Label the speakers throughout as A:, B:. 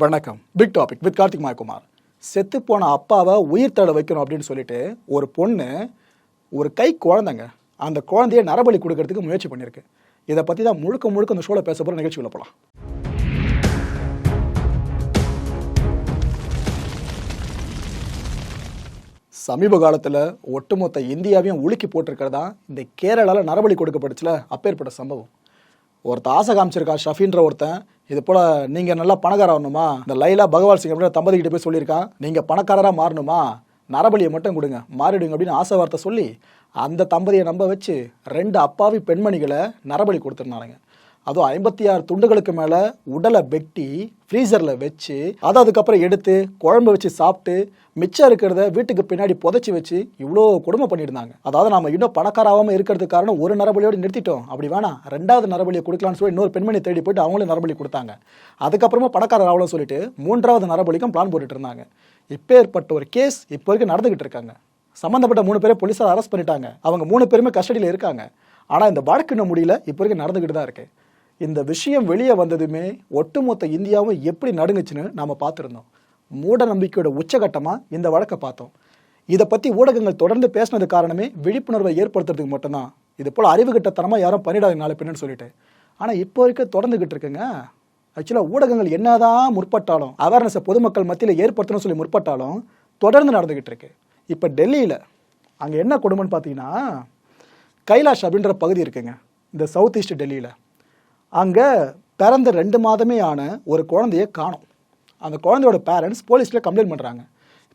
A: வணக்கம் big topic with Karthik Mayakumar செத்துப்போன அப்பாவை உயிர் தட வைக்கணும் அப்படின்னு சொல்லிட்டு ஒரு பொண்ணு ஒரு கை குழந்தைங்க அந்த குழந்தைய நரபலி கொடுக்கறதுக்கு முயற்சி பண்ணியிருக்கு இதை பற்றி தான் முழுக்க முழுக்க அந்த ஷோவில் பேச போகிற நிகழ்ச்சியில் போகலாம் சமீப காலத்தில் ஒட்டுமொத்த இந்தியாவையும் உலுக்கி போட்டிருக்கிறதா இந்த கேரளாவில் நரபலி கொடுக்கப்பட்டுச்சில் அப்பேற்பட்ட சம்பவம் ஒருத்த ஆசை காமிச்சிருக்கா ஷஃபின்ற ஒருத்தன் இது போல் நீங்கள் நல்லா பணக்காரர் ஆகணுமா இந்த லைலா பகவான் சிங் தம்பதி தம்பதிக்கிட்ட போய் சொல்லியிருக்கான் நீங்கள் பணக்காரராக மாறணுமா நரபலியை மட்டும் கொடுங்க மாறிடுங்க அப்படின்னு ஆசை வார்த்தை சொல்லி அந்த தம்பதியை நம்ப வச்சு ரெண்டு அப்பாவி பெண்மணிகளை நரபலி கொடுத்துருந்தாருங்க அதுவும் ஐம்பத்தி ஆறு துண்டுகளுக்கு மேலே உடலை வெட்டி ஃப்ரீசரில் வச்சு அதை அதுக்கப்புறம் எடுத்து குழம்பு வச்சு சாப்பிட்டு மிச்சம் இருக்கிறத வீட்டுக்கு பின்னாடி புதைச்சி வச்சு இவ்வளோ கொடுமை பண்ணியிருந்தாங்க அதாவது நம்ம இன்னும் பணக்காராகாமல் இருக்கிறதுக்கு காரணம் ஒரு நரபலியோடு நிறுத்திட்டோம் அப்படி வேணாம் ரெண்டாவது நரபலியை கொடுக்கலாம்னு சொல்லி இன்னொரு பெண்மணி தேடி போயிட்டு அவங்களும் நரபலி கொடுத்தாங்க அதுக்கப்புறமா பணக்காரர் ஆகலாம் சொல்லிட்டு மூன்றாவது நரபலிக்கும் பிளான் போட்டுட்டு இருந்தாங்க இப்போ ஏற்பட்ட ஒரு கேஸ் இப்போ வரைக்கும் நடந்துகிட்டு இருக்காங்க சம்மந்தப்பட்ட மூணு பேரை போலீஸார் அரெஸ்ட் பண்ணிட்டாங்க அவங்க மூணு பேருமே கஸ்டடியில் இருக்காங்க ஆனால் இந்த வழக்கு இன்னும் முடியல இப்போ வரைக்கும் நடந்துக்கிட்டு தான் இருக்குது இந்த விஷயம் வெளியே வந்ததுமே ஒட்டுமொத்த இந்தியாவும் எப்படி நடுங்குச்சுன்னு நாம் பார்த்துருந்தோம் மூட நம்பிக்கையோட உச்சகட்டமாக இந்த வழக்கை பார்த்தோம் இதை பற்றி ஊடகங்கள் தொடர்ந்து பேசினது காரணமே விழிப்புணர்வை ஏற்படுத்துறதுக்கு மட்டும்தான் இது போல் அறிவு கட்டத்தனமாக யாரும் பண்ணிடாது நாலு பின்னன்னு சொல்லிட்டு ஆனால் இப்போ வரைக்கும் தொடர்ந்துக்கிட்டு இருக்குங்க ஆக்சுவலாக ஊடகங்கள் என்னதான் முற்பட்டாலும் அவேர்னஸை பொதுமக்கள் மத்தியில் ஏற்படுத்தணும்னு சொல்லி முற்பட்டாலும் தொடர்ந்து நடந்துக்கிட்டு இருக்கு இப்போ டெல்லியில் அங்கே என்ன கொடுமைன்னு பார்த்தீங்கன்னா கைலாஷ் அப்படின்ற பகுதி இருக்குங்க இந்த சவுத் ஈஸ்ட் டெல்லியில் அங்கே பிறந்த ரெண்டு மாதமே ஆன ஒரு குழந்தைய காணும் அந்த குழந்தையோட பேரண்ட்ஸ் போலீஸில் கம்ப்ளைண்ட் பண்ணுறாங்க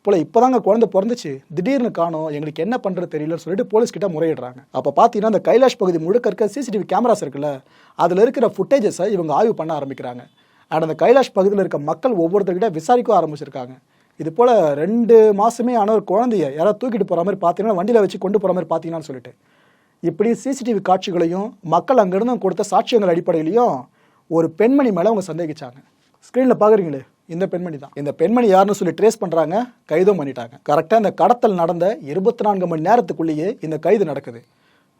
A: போல் இப்போ தாங்க குழந்தை பிறந்துச்சு திடீர்னு காணும் எங்களுக்கு என்ன பண்ணுறது தெரியலன்னு சொல்லிட்டு போலீஸ்கிட்ட முறையிடுறாங்க அப்போ பார்த்தீங்கன்னா அந்த கைலாஷ் பகுதி முழுக்க இருக்க சிசிடிவி கேமராஸ் இருக்குல்ல அதில் இருக்கிற ஃபுட்டேஜஸை இவங்க ஆய்வு பண்ண ஆரம்பிக்கிறாங்க அண்ட் அந்த கைலாஷ் பகுதியில் இருக்க மக்கள் ஒவ்வொருத்தர்கிட்ட விசாரிக்க ஆரம்பிச்சிருக்காங்க இது போல் ரெண்டு மாதமே ஆன ஒரு குழந்தைய யாராவது தூக்கிட்டு போகிற மாதிரி பார்த்தீங்கன்னா வண்டியில் வச்சு கொண்டு போகிற மாதிரி பார்த்தீங்கன்னு சொல்லிட்டு இப்படி சிசிடிவி காட்சிகளையும் மக்கள் அங்கிருந்து கொடுத்த சாட்சியங்கள் அடிப்படையிலையும் ஒரு பெண்மணி மேலே அவங்க சந்தேகிச்சாங்க ஸ்க்ரீனில் பார்க்குறீங்களே இந்த பெண்மணி தான் இந்த பெண்மணி யாருன்னு சொல்லி ட்ரேஸ் பண்ணுறாங்க கைதும் பண்ணிட்டாங்க கரெக்டாக இந்த கடத்தல் நடந்த இருபத்தி நான்கு மணி நேரத்துக்குள்ளேயே இந்த கைது நடக்குது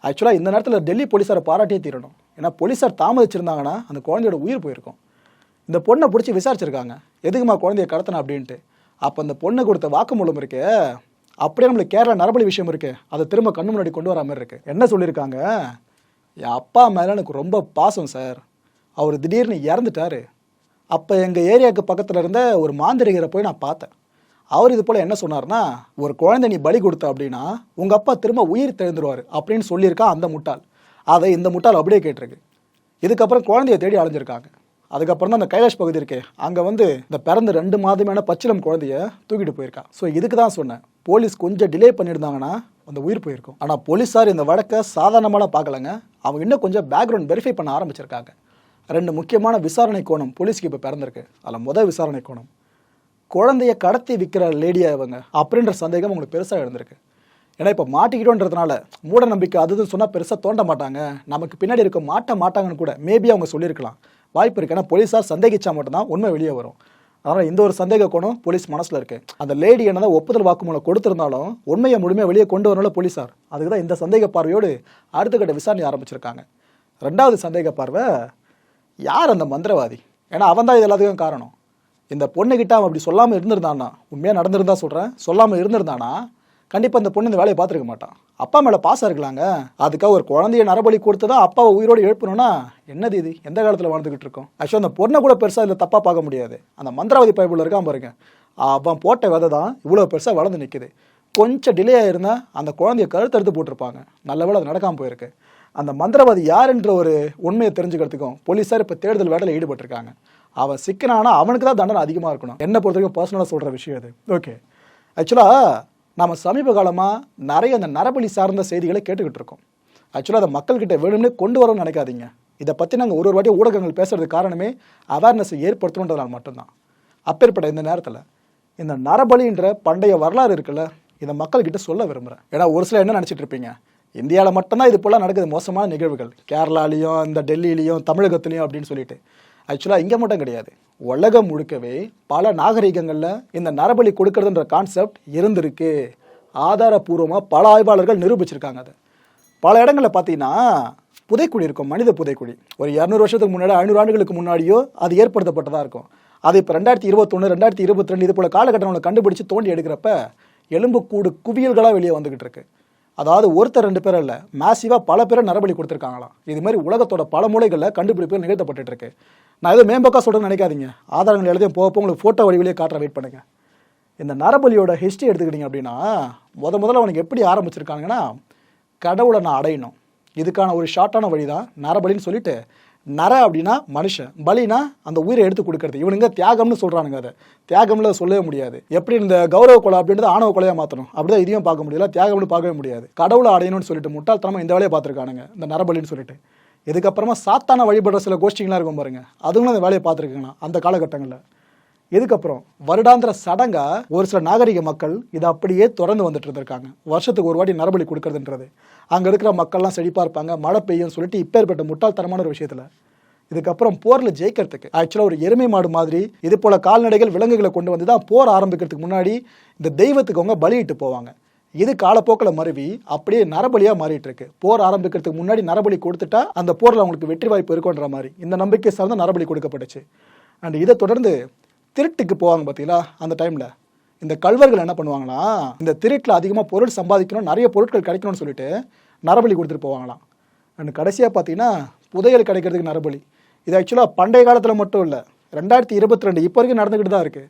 A: ஆக்சுவலாக இந்த நேரத்தில் டெல்லி போலீஸாரை பாராட்டியே தீரணும் ஏன்னா போலீஸார் தாமதிச்சிருந்தாங்கன்னா அந்த குழந்தையோட உயிர் போயிருக்கும் இந்த பொண்ணை பிடிச்சி விசாரிச்சிருக்காங்க எதுக்குமா குழந்தைய கடத்தணும் அப்படின்ட்டு அப்போ அந்த பொண்ணை கொடுத்த வாக்குமூலம் இருக்கே அப்படியே நம்மளுக்கு கேரளா நரபலி விஷயம் இருக்குது அதை திரும்ப கண்ணு முன்னாடி கொண்டு வர மாதிரி இருக்கு என்ன சொல்லியிருக்காங்க என் அப்பா மேலே எனக்கு ரொம்ப பாசம் சார் அவர் திடீர்னு இறந்துட்டார் அப்போ எங்கள் ஏரியாவுக்கு பக்கத்தில் இருந்த ஒரு மாந்திரிகரை போய் நான் பார்த்தேன் அவர் இது போல் என்ன சொன்னார்னா ஒரு குழந்தை நீ பலி கொடுத்த அப்படின்னா உங்கள் அப்பா திரும்ப உயிர் தெழுந்துருவார் அப்படின்னு சொல்லியிருக்கா அந்த முட்டாள் அதை இந்த முட்டாள் அப்படியே கேட்டிருக்கு இதுக்கப்புறம் குழந்தைய தேடி அலைஞ்சிருக்காங்க அதுக்கப்புறம் தான் அந்த கைலாஷ் பகுதி இருக்கு அங்கே வந்து இந்த பிறந்த ரெண்டு மாதமான பச்சிலம் குழந்தைய தூக்கிட்டு போயிருக்கா ஸோ இதுக்கு தான் சொன்னேன் போலீஸ் கொஞ்சம் டிலே பண்ணியிருந்தாங்கன்னா அந்த உயிர் போயிருக்கும் ஆனால் போலீஸார் இந்த வழக்கை சாதாரணமாலாம் பார்க்கலங்க அவங்க இன்னும் கொஞ்சம் பேக்ரவுண்ட் வெரிஃபை பண்ண ஆரம்பிச்சிருக்காங்க ரெண்டு முக்கியமான விசாரணை கோணம் போலீஸ்க்கு இப்போ பிறந்திருக்கு அதில் முதல் விசாரணை கோணம் குழந்தைய கடத்தி விற்கிற லேடியாக இவங்க அப்படின்ற சந்தேகம் உங்களுக்கு பெருசாக இருந்திருக்கு ஏன்னா இப்போ மாட்டிக்கிட்டோன்றதுனால மூட நம்பிக்கை அது சொன்னால் பெருசாக தோண்ட மாட்டாங்க நமக்கு பின்னாடி இருக்க மாட்ட மாட்டாங்கன்னு கூட மேபி அவங்க சொல்லியிருக்கலாம் வாய்ப்பு இருக்குது ஏன்னா போலீஸார் சந்தேகிச்சா மட்டும்தான் உண்மை வெளியே வரும் அதனால் இந்த ஒரு சந்தேக கோணம் போலீஸ் மனசில் இருக்குது அந்த லேடி என்னதான் ஒப்புதல் வாக்குமூலம் கொடுத்துருந்தாலும் உண்மையை முழுமையாக வெளியே கொண்டு வரல போலீஸார் அதுக்கு தான் இந்த சந்தேக பார்வையோடு அடுத்த கட்ட விசாரணை ஆரம்பிச்சிருக்காங்க ரெண்டாவது சந்தேக பார்வை யார் அந்த மந்திரவாதி ஏன்னா அவன் தான் இது எல்லாத்துக்கும் காரணம் இந்த பொண்ணுக்கிட்ட அவன் அப்படி சொல்லாமல் இருந்திருந்தானா உண்மையாக நடந்திருந்தா சொல்கிறேன் சொல்லாமல் இருந்திருந்தானா கண்டிப்பாக அந்த பொண்ணு இந்த வேலையை பார்த்துருக்க மாட்டான் அப்பா மேலே பாசம் இருக்கலாங்க அதுக்காக ஒரு குழந்தைய நரபலி கொடுத்ததா அப்பாவை உயிரோடு எழுப்பணும்னா என்னது இது எந்த காலத்தில் வாழ்ந்துக்கிட்டு இருக்கோம் ஆக்சுவலாக அந்த பொண்ணை கூட பெருசாக இதில் தப்பாக பார்க்க முடியாது அந்த மந்திராவதி பைபிள் இருக்கான் பாருங்க அவன் போட்ட விதை தான் இவ்வளோ பெருசாக வளர்ந்து நிற்குது கொஞ்சம் டிலே ஆகிருந்தால் அந்த குழந்தைய எடுத்து போட்டிருப்பாங்க நல்ல வேலை அது நடக்காமல் போயிருக்கு அந்த மந்திரவாதி யாருன்ற ஒரு உண்மையை தெரிஞ்சுக்கிறதுக்கும் போலீஸார் இப்போ தேடுதல் வேட்டையில் ஈடுபட்டிருக்காங்க அவன் சிக்கனானா அவனுக்கு தான் தண்டனை அதிகமாக இருக்கணும் என்னை பொறுத்த வரைக்கும் பர்சனலாக சொல்கிற விஷயம் அது ஓகே ஆக்சுவலாக நாம் சமீப காலமாக நிறைய அந்த நரபலி சார்ந்த செய்திகளை கேட்டுக்கிட்டு இருக்கோம் ஆக்சுவலாக அதை மக்கள்கிட்ட வேணும்னே கொண்டு வரணும்னு நினைக்காதீங்க இதை பற்றி நாங்கள் ஒரு ஒரு வாட்டி ஊடகங்கள் பேசுகிறதுக்கு காரணமே அவேர்னஸ் ஏற்படுத்தணுன்றதால் மட்டும்தான் அப்பேற்பட்ட இந்த நேரத்தில் இந்த நரபலின்ற பண்டைய வரலாறு இருக்குல்ல இதை மக்கள்கிட்ட சொல்ல விரும்புகிறேன் ஏன்னா ஒரு சில என்ன நினச்சிட்டு இருப்பீங்க இந்தியாவில் மட்டும்தான் இது போல் நடக்குது மோசமான நிகழ்வுகள் கேரளாலேயும் இந்த டெல்லியிலையும் தமிழகத்துலேயும் அப்படின்னு சொல்லிட்டு ஆக்சுவலாக இங்கே மட்டும் கிடையாது உலகம் முழுக்கவே பல நாகரிகங்களில் இந்த நரபலி கொடுக்கறதுன்ற கான்செப்ட் இருந்திருக்கு ஆதாரபூர்வமாக பல ஆய்வாளர்கள் நிரூபிச்சிருக்காங்க அதை பல இடங்களில் பார்த்தீங்கன்னா புதைக்குழி இருக்கும் மனித புதைக்குழி ஒரு இரநூறு வருஷத்துக்கு முன்னாடி ஐநூறு ஆண்டுகளுக்கு முன்னாடியோ அது ஏற்படுத்தப்பட்டதாக இருக்கும் அது இப்போ ரெண்டாயிரத்தி இருபத்தொன்று ரெண்டாயிரத்தி இருபத்தி ரெண்டு இது போல் காலகட்டங்களை கண்டுபிடிச்சு தோண்டி எடுக்கிறப்ப எலும்புக்கூடு குவியல்களாக வெளியே வந்துக்கிட்டு இருக்குது அதாவது ஒருத்தர் ரெண்டு பேரும் இல்லை மேசிவாக பல பேரை நரபலி கொடுத்துருக்காங்களாம் இது மாதிரி உலகத்தோட பல மூலைகளில் கண்டுபிடிப்பு நிகழ்த்தப்பட்டு இருக்கு நான் எதுவும் மேம்பக்கா சொல்கிறேன்னு நினைக்காதீங்க ஆதாரங்கள் எழுதியும் போகப்போ உங்களுக்கு ஃபோட்டோ வடிவிலேயே காட்டுற வெயிட் பண்ணுங்கள் இந்த நரபலியோட ஹிஸ்ட்ரி எடுத்துக்கிட்டிங்க அப்படின்னா முத முதல்ல அவனுக்கு எப்படி ஆரம்பிச்சிருக்காங்கன்னா கடவுளை நான் அடையணும் இதுக்கான ஒரு ஷார்ட்டான வழி தான் நரபலின்னு சொல்லிட்டு நர அப்படின்னா மனுஷன் பலினா அந்த உயிரை எடுத்து கொடுக்கறது இவனுங்க தியாகம்னு சொல்கிறானுங்க அதை தியாகம்ல சொல்லவே முடியாது எப்படி இந்த கௌரவ கொலை அப்படின்றது ஆணவ கொலையாக மாற்றணும் அப்படிதான் இதையும் பார்க்க முடியல தியாகம்னு பார்க்கவே முடியாது கடவுளை அடையணும்னு சொல்லிட்டு முட்டாள்தனமாக இந்த வேலையை பார்த்துருக்கானுங்க இந்த நரபலின்னு சொல்லிட்டு இதுக்கப்புறமா சாத்தான வழிபடுற சில கோஷ்டிங்களாம் இருக்கும் பாருங்க அதுவும் அந்த வேலையை பார்த்துருக்காங்க அந்த காலகட்டங்களில் இதுக்கப்புறம் வருடாந்திர சடங்கா ஒரு சில நாகரிக மக்கள் இதை அப்படியே தொடர்ந்து வந்துட்டு இருந்திருக்காங்க வருஷத்துக்கு ஒரு வாட்டி நரபலி கொடுக்கறதுன்றது அங்கே இருக்கிற மக்கள்லாம் செழிப்பாக இருப்பாங்க மழை பெய்யும் சொல்லிட்டு ஏற்பட்ட முட்டாள்தனமான ஒரு விஷயத்தில் இதுக்கப்புறம் போரில் ஜெயிக்கிறதுக்கு ஆக்சுவலாக ஒரு எருமை மாடு மாதிரி இது போல் கால்நடைகள் விலங்குகளை கொண்டு வந்து தான் போர் ஆரம்பிக்கிறதுக்கு முன்னாடி இந்த தெய்வத்துக்கு அவங்க பலியிட்டு போவாங்க இது காலப்போக்கில் மருவி அப்படியே நரபலியாக மாறிட்டு இருக்கு போர் ஆரம்பிக்கிறதுக்கு முன்னாடி நரபலி கொடுத்துட்டா அந்த போரில் அவங்களுக்கு வெற்றி வாய்ப்பு இருக்குன்ற மாதிரி இந்த நம்பிக்கை சார்ந்த நரபலி கொடுக்கப்பட்டுச்சு அண்ட் இதை தொடர்ந்து திருட்டுக்கு போவாங்க பார்த்தீங்களா அந்த டைமில் இந்த கல்வர்கள் என்ன பண்ணுவாங்களா இந்த திருட்டில் அதிகமாக பொருள் சம்பாதிக்கணும் நிறைய பொருட்கள் கிடைக்கணும்னு சொல்லிட்டு நரபலி கொடுத்துட்டு போவாங்களாம் அண்ட் கடைசியாக பார்த்தீங்கன்னா புதையல் கிடைக்கிறதுக்கு நரபலி இது ஆக்சுவலாக பண்டைய காலத்தில் மட்டும் இல்லை ரெண்டாயிரத்தி இருபத்தி ரெண்டு இப்போ வரைக்கும் நடந்துக்கிட்டு தான் இருக்குது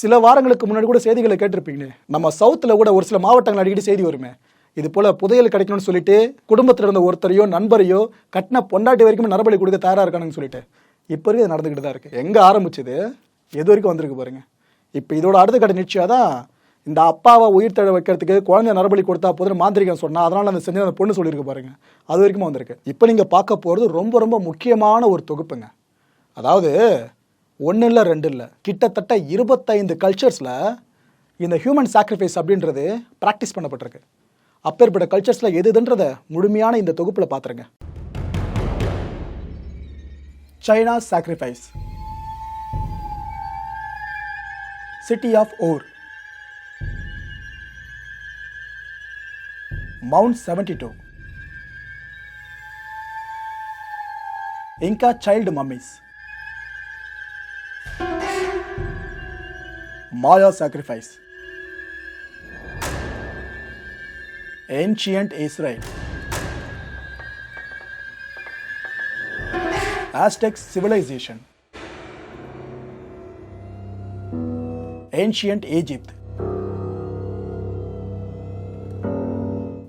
A: சில வாரங்களுக்கு முன்னாடி கூட செய்திகளை கேட்டிருப்பீங்களே நம்ம சவுத்தில் கூட ஒரு சில மாவட்டங்கள் அடிக்கடி செய்தி வருமே இது போல் புதையல் கிடைக்கணும்னு சொல்லிட்டு குடும்பத்தில் இருந்த ஒருத்தரையோ நண்பரையோ கட்டின பொண்டாட்டி வரைக்கும் நரபலி கொடுக்க தயாராக இருக்கணும்னு சொல்லிட்டு இப்போ வரைக்கும் நடந்துக்கிட்டு தான் இருக்குது எங்கே ஆரம்பிச்சது எது வரைக்கும் வந்திருக்கு பாருங்க இப்போ இதோட அடுத்த கட்ட நிச்சயம் தான் இந்த அப்பாவை உயிர் தழ வைக்கிறதுக்கு குழந்தை நரபலி கொடுத்தா போதும் மாந்திரிகம் சொன்னால் அதனால் அந்த செஞ்சு அந்த பொண்ணு சொல்லியிருக்கு பாருங்க அது வரைக்கும் வந்திருக்கு இப்போ நீங்கள் பார்க்க போகிறது ரொம்ப ரொம்ப முக்கியமான ஒரு தொகுப்புங்க அதாவது ஒன்று இல்லை ரெண்டு இல்லை கிட்டத்தட்ட இருபத்தைந்து கல்ச்சர்ஸில் இந்த ஹியூமன் சாக்ரிஃபைஸ் அப்படின்றது ப்ராக்டிஸ் பண்ணப்பட்டிருக்கு அப்பேற்பட்ட கல்ச்சர்ஸில் எது முழுமையான இந்த தொகுப்பில் பார்த்துருங்க China sacrifice city of Ur. Mount 72. Inca child mummies. Maya sacrifice. Ancient Israel. Aztec civilization. ancient Egypt.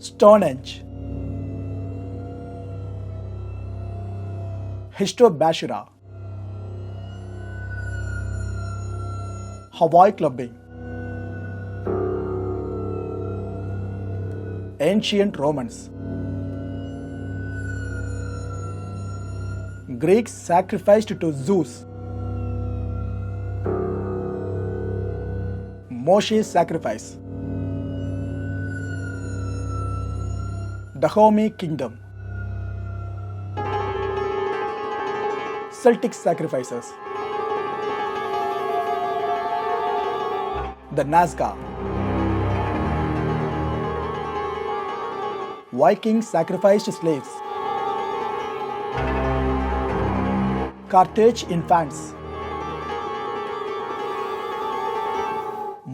A: Stonehenge. Histobashira. Hawaii clubbing. Ancient Romans. Greeks sacrificed to Zeus. Moshi sacrifice. Dahomey Kingdom Celtic sacrifices. The Nazca. Vikings sacrificed slaves. Carthage infants.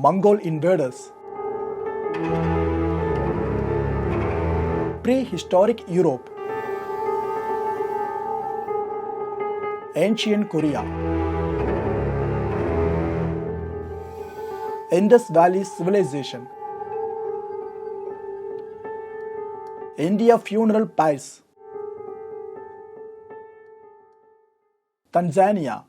A: Mongol invaders. Prehistoric Europe, Ancient Korea, Indus Valley Civilization, India Funeral Pyres, Tanzania.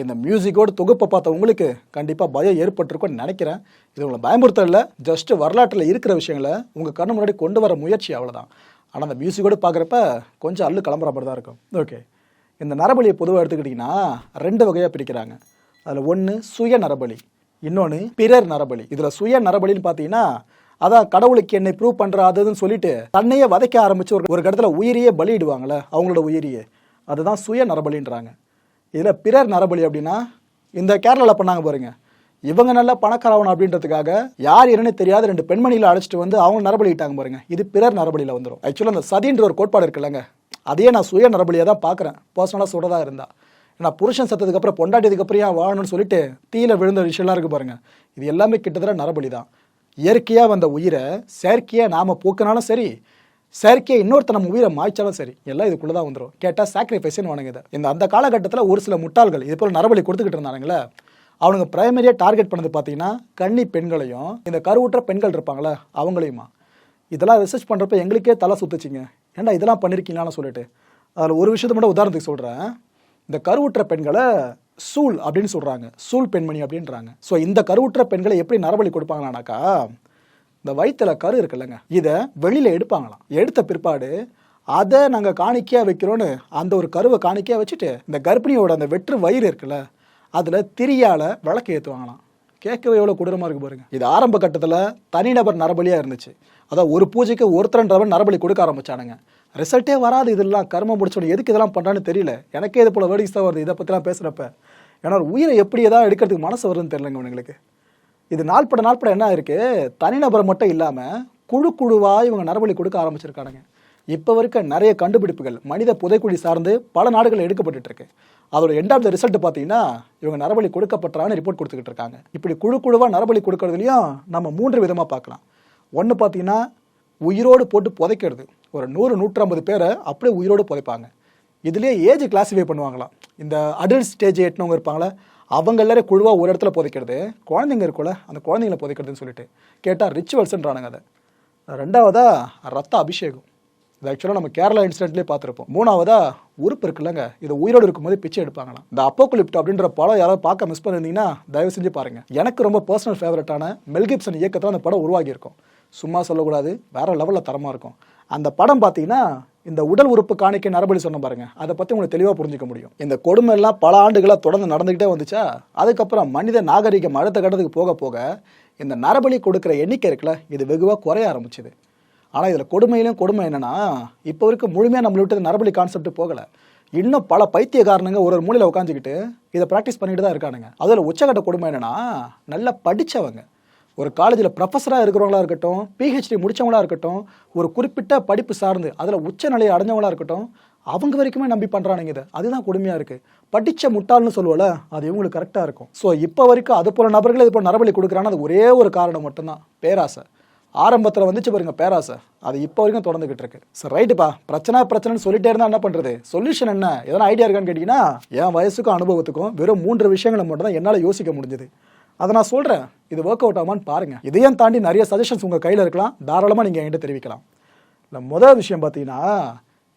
A: இந்த மியூசிக்கோட தொகுப்பை பார்த்த உங்களுக்கு கண்டிப்பாக பயம் ஏற்பட்டிருக்கும்னு நினைக்கிறேன் இது உங்களை பயமுறுத்தல just வரலாற்றில் இருக்கிற விஷயங்களை உங்கள் கண்ணு முன்னாடி கொண்டு வர முயற்சி அவ்வளோதான் ஆனால் அந்த மியூசிக்கோடு பார்க்குறப்ப கொஞ்சம் அல்லு கிளம்புற மாதிரி தான் இருக்கும் ஓகே இந்த நரபலியை பொதுவாக எடுத்துக்கிட்டிங்கன்னா ரெண்டு வகையாக பிரிக்கிறாங்க அதில் ஒன்று சுய நரபலி இன்னொன்று பிறர் நரபலி இதில் சுய நரபலின்னு பார்த்தீங்கன்னா அதான் கடவுளுக்கு என்னை ப்ரூவ் அதுன்னு சொல்லிட்டு தன்னையே வதைக்க ஆரம்பித்து ஒரு ஒரு இடத்துல உயிரியே பலியிடுவாங்களே அவங்களோட உயிரியே அதுதான் சுய நரபலின்றாங்க இதில் பிறர் நரபலி அப்படின்னா இந்த கேரளாவில் பண்ணாங்க பாருங்க இவங்க நல்லா பணக்காரவன் அப்படின்றதுக்காக யார் என்னன்னு தெரியாத ரெண்டு பெண்மணிகளை அழைச்சிட்டு வந்து அவங்க நரபலிட்டாங்க பாருங்க இது பிறர் நரபலியில் வந்துடும் ஆக்சுவலாக அந்த சதின்ற ஒரு கோட்பாடு இருக்குல்லங்க அதையே நான் சுய நரபலியாக தான் பார்க்குறேன் பர்சனலாக சொல்கிறதா இருந்தா ஏன்னா புருஷன் சத்ததுக்கப்புறம் பொண்டாட்டியதுக்கப்புறம் ஏன் வாழணும்னு சொல்லிட்டு தீயில விழுந்த விஷயம்லாம் இருக்குது பாருங்க இது எல்லாமே கிட்டத்தட்ட நரபலி தான் இயற்கையாக வந்த உயிரை செயற்கையாக நாம் போக்குனாலும் சரி செயற்கையை இன்னொருத்தனை உயிரை மாய்ச்சாலும் சரி எல்லாம் இதுக்குள்ளே தான் வந்துடும் கேட்டால் சாக்ரிஃபைஸ்னு வணங்குது இந்த அந்த காலகட்டத்தில் ஒரு சில முட்டாள்கள் இது போல் நரபலி கொடுத்துக்கிட்டு இருந்தானுங்களே அவனுங்க பிரைமரியாக டார்கெட் பண்ணது பார்த்தீங்கன்னா கன்னி பெண்களையும் இந்த கருவுற்ற பெண்கள் இருப்பாங்களே அவங்களையுமா இதெல்லாம் ரிசர்ச் பண்ணுறப்ப எங்களுக்கே தலை சுத்துச்சிங்க ஏன்டா இதெல்லாம் பண்ணியிருக்கீங்களான்னு சொல்லிட்டு அதில் ஒரு விஷயத்த மட்டும் உதாரணத்துக்கு சொல்கிறேன் இந்த கருவுற்ற பெண்களை சூல் அப்படின்னு சொல்கிறாங்க சூல் பெண்மணி அப்படின்றாங்க ஸோ இந்த கருவுற்ற பெண்களை எப்படி நரபலி கொடுப்பாங்களானாக்கா இந்த வயிற்றில் கரு இருக்குல்லங்க இதை வெளியில் எடுப்பாங்களாம் எடுத்த பிற்பாடு அதை நாங்கள் காணிக்கையாக வைக்கிறோன்னு அந்த ஒரு கருவை காணிக்கையாக வச்சுட்டு இந்த கர்ப்பிணியோட அந்த வெற்று வயிறு இருக்குல்ல அதில் திரியால் விளக்கு ஏற்றுவாங்களாம் கேட்கவே எவ்வளோ கொடூரமாக இருக்குது பாருங்க இது ஆரம்ப கட்டத்தில் தனிநபர் நரபலியாக இருந்துச்சு அதான் ஒரு பூஜைக்கு ஒருத்தரன்றவன் நரபலி கொடுக்க ஆரம்பிச்சானுங்க ரிசல்ட்டே வராது இதெல்லாம் கர்மம் முடிச்சோன்னு எதுக்கு இதெல்லாம் பண்ணுறான்னு தெரியல எனக்கே இது போல் வேடிக்கை தான் வருது இதை பற்றிலாம் பேசுகிறப்ப ஏன்னா உயிரை எப்படி எதாவது எடுக்கிறதுக்கு மனசு வருதுன்னு தெரியலங்க உங்களுக்கு இது நாள்பட நாள்பட என்ன இருக்கு தனிநபர் மட்டும் இல்லாமல் குழு குழுவாக இவங்க நரபலி கொடுக்க ஆரம்பிச்சிருக்காங்க இப்போ வரைக்கும் நிறைய கண்டுபிடிப்புகள் மனித புதைக்குழி சார்ந்து பல நாடுகள் எடுக்கப்பட்டு இருக்கு அதோட எண்ட் ஆஃப் த ரிசல்ட் பார்த்தீங்கன்னா இவங்க நரபலி கொடுக்கப்பட்டான்னு ரிப்போர்ட் கொடுத்துக்கிட்டு இருக்காங்க இப்படி குழு குழுவாக நரபலி கொடுக்கறதுலையும் நம்ம மூன்று விதமாக பார்க்கலாம் ஒன்று பார்த்தீங்கன்னா உயிரோடு போட்டு புதைக்கிறது ஒரு நூறு நூற்றம்பது பேரை அப்படியே உயிரோடு புதைப்பாங்க இதுலேயே ஏஜ் கிளாஸிஃபை பண்ணுவாங்களாம் இந்த அடல்ட் ஸ்டேஜ் எட்டினவங்க இருப்பாங்களே அவங்க எல்லாரும் குழுவாக ஒரு இடத்துல புதைக்கிறது குழந்தைங்க இருக்குல்ல அந்த குழந்தைங்கள புதைக்கிறதுன்னு சொல்லிட்டு கேட்டால் ரிச்சுவல்ஸ்ன்றானுங்க அதை ரெண்டாவதாக ரத்த அபிஷேகம் இது ஆக்சுவலாக நம்ம கேரளா இன்சிடென்ட்லேயே பார்த்துருப்போம் மூணாவதாக உறுப்பு இருக்குல்லங்க இதை உயிரோடு இருக்கும்போது பிச்சை எடுப்பாங்களாம் இந்த அப்போகுலிப்ட் அப்படின்ற படம் யாராவது பார்க்க மிஸ் பண்ணியிருந்தீங்கன்னா தயவு செஞ்சு பாருங்கள் எனக்கு ரொம்ப பர்சனல் ஃபேவரட்டான மெல்கிப்சன் இயக்கத்தில் அந்த படம் உருவாகியிருக்கும் சும்மா சொல்லக்கூடாது வேறு லெவலில் தரமாக இருக்கும் அந்த படம் பார்த்தீங்கன்னா இந்த உடல் உறுப்பு காணிக்க நரபலி சொன்ன பாருங்க அதை பற்றி உங்களுக்கு தெளிவாக புரிஞ்சிக்க முடியும் இந்த கொடுமை எல்லாம் பல ஆண்டுகளாக தொடர்ந்து நடந்துக்கிட்டே வந்துச்சா அதுக்கப்புறம் மனித நாகரிகம் அடுத்த கட்டத்துக்கு போக போக இந்த நரபலி கொடுக்குற எண்ணிக்கை இருக்குல்ல இது வெகுவாக குறைய ஆரம்பிச்சுது ஆனால் இதில் கொடுமையிலும் கொடுமை என்னென்னா இப்போ வரைக்கும் முழுமையாக நம்மளை விட்டு நரபலி கான்செப்ட் போகலை இன்னும் பல காரணங்க ஒரு ஒரு மூலையில் உட்காந்துக்கிட்டு இதை ப்ராக்டிஸ் பண்ணிட்டு தான் இருக்கானுங்க அதில் உச்சகட்ட கொடுமை என்னென்னா நல்லா படித்தவங்க ஒரு காலேஜில் ப்ரொஃபஸராக இருக்கிறவங்களா இருக்கட்டும் பிஹெச்டி முடித்தவங்களாக இருக்கட்டும் ஒரு குறிப்பிட்ட படிப்பு சார்ந்து அதில் உச்சநிலையை அடைஞ்சவங்களாக இருக்கட்டும் அவங்க வரைக்குமே நம்பி பண்ணுறானுங்க இதை அதுதான் கொடுமையாக இருக்குது படித்த முட்டாள்னு சொல்லுவோம்ல அது இவங்களுக்கு கரெக்டாக இருக்கும் ஸோ இப்போ வரைக்கும் அது போல் நபர்களை இப்போ நரபலி கொடுக்குறான்னு அது ஒரே ஒரு காரணம் மட்டும்தான் பேராசை ஆரம்பத்தில் வந்துச்சு பாருங்கள் பேராசை அது இப்போ வரைக்கும் தொடர்ந்துகிட்டு இருக்கு சார் ரைட்டுப்பா பிரச்சனை பிரச்சனைன்னு சொல்லிட்டே இருந்தால் என்ன பண்ணுறது சொல்யூஷன் என்ன எதனா ஐடியா இருக்கான்னு கேட்டிங்கன்னா என் வயசுக்கும் அனுபவத்துக்கும் வெறும் மூன்று விஷயங்களை மட்டும் தான் என்னால் யோசிக்க முடிஞ்சது அதை நான் சொல்கிறேன் இது ஒர்க் அவுட் ஆகுமான்னு பாருங்கள் இதையும் தாண்டி நிறைய சஜஷன்ஸ் உங்கள் கையில் இருக்கலாம் தாராளமாக நீங்கள் என்கிட்ட தெரிவிக்கலாம் இல்லை முதல் விஷயம் பார்த்தீங்கன்னா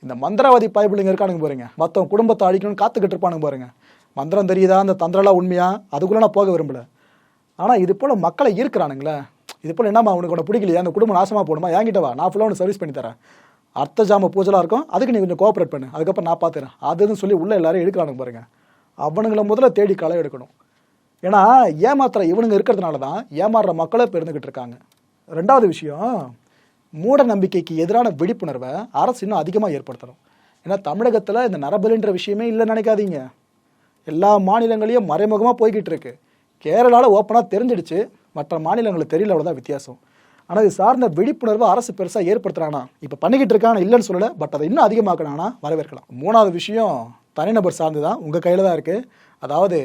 A: இந்த மந்திரவாதி பயபிள்ளைங்க இருக்கானுங்க பாருங்க மற்றவங்க குடும்பத்தை அழிக்கணும்னு காத்துக்கிட்டு இருப்பானுங்க பாருங்க மந்திரம் தெரியுதா அந்த தந்திரலாம் உண்மையா அதுக்குள்ளே நான் போக விரும்பல ஆனால் இது போல் மக்களை ஈர்க்கிறானுங்களே இது போல் என்னம்மா உனக்கு உனக்கு பிடிக்கலையா அந்த குடும்பம் நாசமாக போகணுமா ஏங்கிட்டவா வா நான் ஃபுல்லாக ஒன்று சர்வீஸ் பண்ணி தரேன் அர்த்த ஜாம பூஜலாக இருக்கும் அதுக்கு நீ கொஞ்சம் கோஆப்ரேட் பண்ணு அதுக்கப்புறம் நான் பார்த்துறேன் அதுன்னு சொல்லி உள்ளே எல்லாரும் எடுக்கிறானுங்க பாருங்கள் அவனுங்களை முதல்ல தேடி களை எடுக்கணும் ஏன்னா ஏமாத்துற இவனுங்க இருக்கிறதுனால தான் ஏமாறுற மக்களும் இப்போ இருக்காங்க ரெண்டாவது விஷயம் மூட நம்பிக்கைக்கு எதிரான விழிப்புணர்வை அரசு இன்னும் அதிகமாக ஏற்படுத்தணும் ஏன்னா தமிழகத்தில் இந்த நரபலின்ற விஷயமே இல்லைன்னு நினைக்காதீங்க எல்லா மாநிலங்களையும் மறைமுகமாக போய்கிட்டு இருக்கு கேரளாவில் ஓப்பனாக தெரிஞ்சிடுச்சு மற்ற மாநிலங்களுக்கு தெரியல அவ்வளோதான் வித்தியாசம் ஆனால் இது சார்ந்த விழிப்புணர்வு அரசு பெருசாக ஏற்படுத்துகிறானா இப்போ பண்ணிக்கிட்டு இருக்கானா இல்லைன்னு சொல்லலை பட் அதை இன்னும் அதிகமாக்கணும்னா வரவேற்கலாம் மூணாவது விஷயம் தனிநபர் சார்ந்து தான் உங்கள் கையில் தான் இருக்குது அதாவது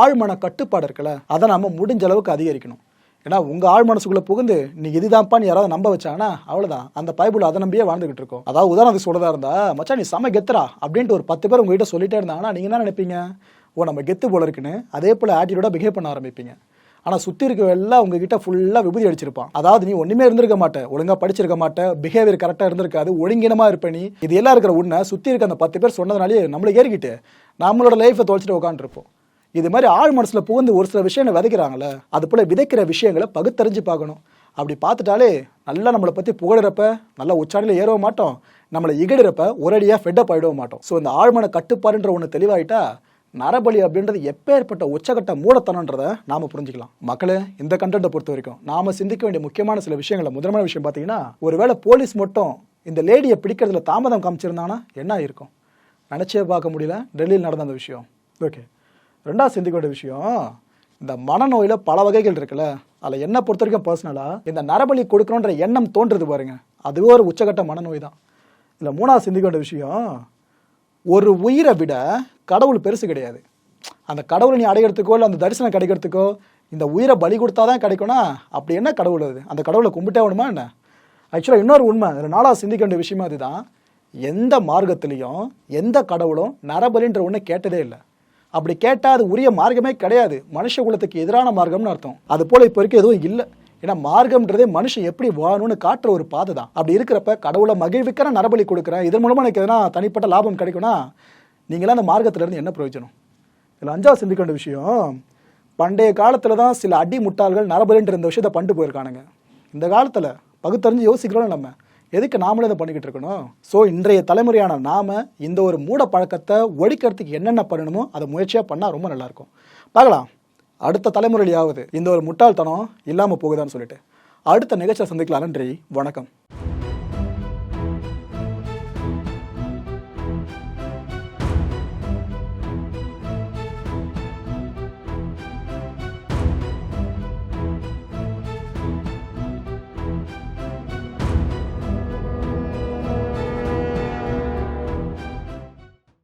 A: ஆழ்மன கட்டுப்பாடு இருக்குல்ல அதை நம்ம முடிஞ்ச அளவுக்கு அதிகரிக்கணும் ஏன்னா உங்கள் ஆழ் மனசுக்குள்ளே புகுந்து நீ இதுதான்ப்பான்னு யாராவது நம்ப வச்சாங்கன்னா அவ்வளோதான் அந்த பைபிள் அதை நம்பியே வாழ்ந்துகிட்டு இருக்கோம் அதாவது உதாரணத்துக்கு சொல்கிறதா இருந்தா மச்சா நீ செம கெத்துறா அப்படின்ட்டு ஒரு பத்து பேர் உங்ககிட்ட சொல்லிட்டே இருந்தாங்கன்னா நீங்கள் என்ன நினைப்பீங்க ஓ நம்ம கெத்து போல இருக்குன்னு அதே போல் ஆட்டிடியூடாக பிஹேவ் பண்ண ஆரம்பிப்பீங்க ஆனால் சுற்றி எல்லாம் உங்ககிட்ட ஃபுல்லாக விபதி அடிச்சிருப்பான் அதாவது நீ ஒன்றுமே இருந்திருக்க மாட்டேன் ஒழுங்காக படிச்சிருக்க மாட்டேன் பிஹேவியர் கரெக்டாக இருந்திருக்காது ஒழுங்கினமாக இருப்ப நீ இது எல்லாம் இருக்கிற உன்னை சுற்றி இருக்க அந்த பத்து பேர் சொன்னதுனாலே நம்மளை ஏறிக்கிட்டு நம்மளோட லைஃப்பை தொலைச்சிட்டு உட்காந்துருப்போம் இது மாதிரி ஆழ் மனசில் புகுந்து ஒரு சில விஷயங்களை விதைக்கிறாங்களே அது போல் விதைக்கிற விஷயங்களை பகுத்தறிஞ்சு பார்க்கணும் அப்படி பார்த்துட்டாலே நல்லா நம்மளை பற்றி புகழிறப்ப நல்லா உச்சாணியில் ஏறவும் மாட்டோம் நம்மளை இகழறப்ப ஒரடியாக ஃபெட்டப் ஆகிடவும் மாட்டோம் ஸோ இந்த ஆழ்மன கட்டுப்பாடுன்ற ஒன்று தெளிவாயிட்டா நரபலி அப்படின்றது எப்பேற்பட்ட உச்சகட்ட மூடத்தனன்றதை நாம புரிஞ்சுக்கலாம் மக்களே இந்த கண்டென்ட்டை பொறுத்த வரைக்கும் நாம சிந்திக்க வேண்டிய முக்கியமான சில விஷயங்களை முதன்மையான விஷயம் பார்த்தீங்கன்னா ஒருவேளை போலீஸ் மட்டும் இந்த லேடியை பிடிக்கிறதுல தாமதம் காமிச்சிருந்தாங்கன்னா என்ன இருக்கும் நினச்சே பார்க்க முடியல டெல்லியில் நடந்த அந்த விஷயம் ஓகே ரெண்டாவது சிந்திக்க வேண்டிய விஷயம் இந்த மனநோயில் பல வகைகள் இருக்குல்ல அதில் என்ன பொறுத்த வரைக்கும் பர்சனலாக இந்த நரபலி கொடுக்கணுன்ற எண்ணம் தோன்றுறது பாருங்க அதுவே ஒரு உச்சகட்ட மனநோய் தான் இதில் மூணாவது சிந்திக்க வேண்டிய விஷயம் ஒரு உயிரை விட கடவுள் பெருசு கிடையாது அந்த கடவுளை நீ அடைகிறதுக்கோ இல்லை அந்த தரிசனம் கிடைக்கிறதுக்கோ இந்த உயிரை பலி கொடுத்தா தான் கிடைக்கும்னா அப்படி என்ன கடவுள் அது அந்த கடவுளை கும்பிட்டே வேணுமா என்ன ஆக்சுவலாக இன்னொரு உண்மை அதில் நாளாக சிந்திக்க வேண்டிய விஷயமா அதுதான் எந்த மார்க்கத்திலையும் எந்த கடவுளும் நரபலின்ற ஒன்று கேட்டதே இல்லை அப்படி கேட்டால் அது உரிய மார்க்கமே கிடையாது மனுஷ குலத்துக்கு எதிரான மார்க்கம்னு அர்த்தம் அது போல் இப்போ இருக்க எதுவும் இல்லை ஏன்னா மார்க்கம்ன்றதே மனுஷன் எப்படி வாழணும்னு காட்டுற ஒரு பாதை தான் அப்படி இருக்கிறப்ப கடவுளை மகிழ்விக்கிற நரபலி கொடுக்குறேன் இதன் மூலமாக எனக்கு எதனா தனிப்பட்ட லாபம் கிடைக்கும்னா நீங்களாம் அந்த மார்க்கத்திலேருந்து என்ன பிரயோஜனம் இதில் அஞ்சாவது சிந்திக்க வேண்டிய விஷயம் பண்டைய காலத்தில் தான் சில அடி முட்டாள்கள் நரபலின்ற இந்த விஷயத்தை பண்ணிட்டு போயிருக்கானுங்க இந்த காலத்தில் பகுத்தறிஞ்சு யோசிக்கிறோம் நம்ம எதுக்கு நாமளே இதை பண்ணிக்கிட்டு இருக்கணும் ஸோ இன்றைய தலைமுறையான நாம் இந்த ஒரு மூட பழக்கத்தை ஒழிக்கிறதுக்கு என்னென்ன பண்ணணுமோ அதை முயற்சியாக பண்ணால் ரொம்ப நல்லாயிருக்கும் பார்க்கலாம் அடுத்த தலைமுறையிலாவது இந்த ஒரு முட்டாள்தனம் இல்லாமல் போகுதான்னு சொல்லிட்டு அடுத்த நிகழ்ச்சியை சந்திக்கலாம் நன்றி வணக்கம்